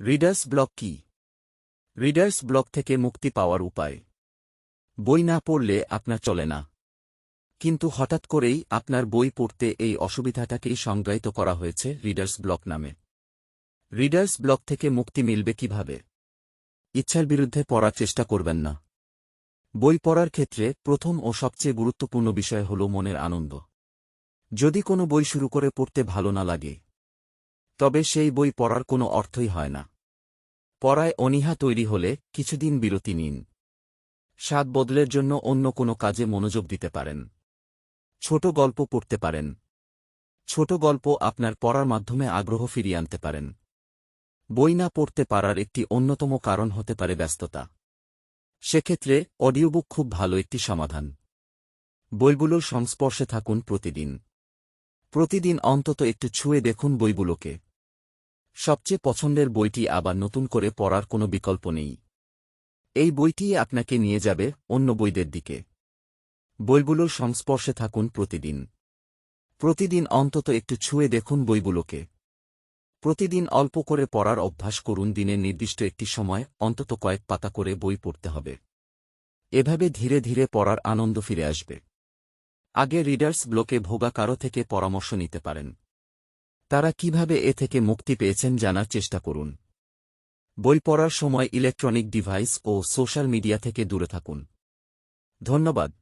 Readers block কি? Readers block থেকে মুক্তি পাওয়ার উপায়। বই না পড়লে আপনার চলে না। কিন্তু হঠাৎ করেই আপনার বই পড়তে এই অসুবিধাটাকেই সংজ্ঞায়িত করা হয়েছে রিডার্স ব্লক নামে। রিডার্স ব্লক থেকে মুক্তি মিলবে কীভাবে? ইচ্ছার বিরুদ্ধে পড়ার চেষ্টা করবেন না। বই পড়ার ক্ষেত্রে প্রথম ও সবচেয়ে গুরুত্বপূর্ণ বিষয় হল মনের আনন্দ। যদি কোনো বই শুরু করে পড়তে ভালো না লাগে তবে সেই বই পড়ার কোনো অর্থই হয় না। পড়ায় অনীহা তৈরি হলে কিছুদিন বিরতি নিন। স্বাদ বদলের জন্য অন্য কোনো কাজে মনোযোগ দিতে পারেন। ছোট গল্প পড়তে পারেন। ছোট গল্প আপনার পড়ার মাধ্যমে আগ্রহ ফিরিয়ে আনতে পারেন। বই না পড়তে পারার একটি অন্যতম কারণ হতে পারে ব্যস্ততা। সেক্ষেত্রে অডিওবুক খুব ভালো একটি সমাধান। বইগুলোর সংস্পর্শে থাকুন প্রতিদিন। প্রতিদিন অন্তত একটু ছুঁয়ে দেখুন বইগুলোকে। সবচেয়ে পছন্দের বইটি আবার নতুন করে পড়ার কোনো বিকল্প নেই। এই বইটি আপনাকে নিয়ে যাবে অন্য বইদের দিকে। বইগুলোর সংস্পর্শে থাকুন প্রতিদিন। প্রতিদিন অন্তত একটু ছুঁয়ে দেখুন বইগুলোকে। প্রতিদিন অল্প করে পড়ার অভ্যাস করুন দিনের নির্দিষ্ট একটি সময় অন্তত কয়েক পাতা করে বই পড়তে হবে। এভাবে ধীরে ধীরে পড়ার আনন্দ ফিরে আসবে। আগে রিডার্স ব্লকে ভোগা কারও থেকে পরামর্শ নিতে পারেন। তারা কীভাবে এ থেকে মুক্তি পেয়েছেন জানার চেষ্টা করুন। বই পড়ার সময় ইলেকট্রনিক ডিভাইস ও সোশ্যাল মিডিয়া থেকে দূরে থাকুন। ধন্যবাদ।